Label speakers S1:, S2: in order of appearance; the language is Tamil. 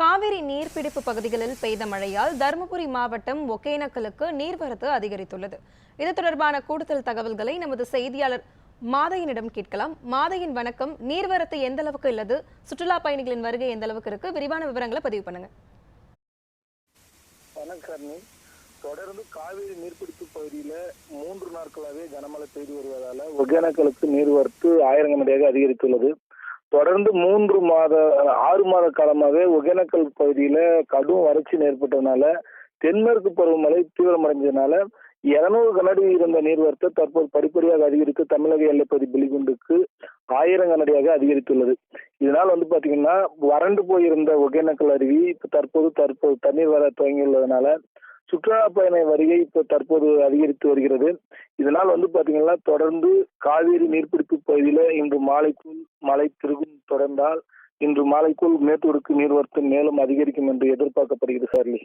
S1: காவிரி நீர்பிடிப்பு பகுதிகளில் பெய்த மழையால் தருமபுரி மாவட்டம் ஒகேனக்கலுக்கு நீர்வரத்து அதிகரித்துள்ளது. இது தொடர்பான கூடுதல் தகவல்களை நமது செய்தியாளர் மாதையனிடம் கேட்கலாம். மாதையின் வணக்கம். நீர்வரத்து எந்த அளவுக்கு உள்ளது? சுற்றுலா பயணிகளின் வருகை எந்த அளவுக்கு இருக்கு? விரிவான விவரங்களை பதிவு பண்ணுங்க.
S2: வணக்கம் தொடர்ந்து காவிரி நீர்பிடிப்பு பகுதியில மூன்று நாட்களாகவே கனமழை பெய்து வருவதால ஒகேனக்கலுக்கு நீர்வரத்து ஆயிரம் அடியாக அதிகரித்துள்ளது. தொடர்ந்து மூன்று மாத ஆறு மாத காலமாகவே ஒகேனக்கல் பகுதியில கடும் வறட்சி ஏற்பட்டதுனால தென்மேற்கு பருவமழை தீவிரமடைஞ்சதுனால இருநூறு கனடி இருந்த நீர்வரத்து தற்போது படிப்படியாக அதிகரித்து தமிழக எல்லைப்பகுதி பிலிகுண்டுக்கு ஆயிரம் கனடியாக அதிகரித்துள்ளது. இதனால் வந்து பாத்தீங்கன்னா வறண்டு போயிருந்த ஒகேனக்கல் அருவி இப்போ தற்போது தற்போது தண்ணீர் வர துவங்கியுள்ளதுனால சுற்றுலா பயண வருகை இப்போ தற்போது அதிகரித்து வருகிறது. இதனால் வந்து பாத்தீங்கன்னா தொடர்ந்து காவிரி நீர்பிடிப்பு பகுதியில இன்று மாலைக்குள் மழை திருகும் தொடர்ந்தால் இன்று மாலைக்குள் மேட்டூருக்கு நீர்வரத்து மேலும் அதிகரிக்கும் என்று எதிர்பார்க்கப்படுகிறது சார்லி.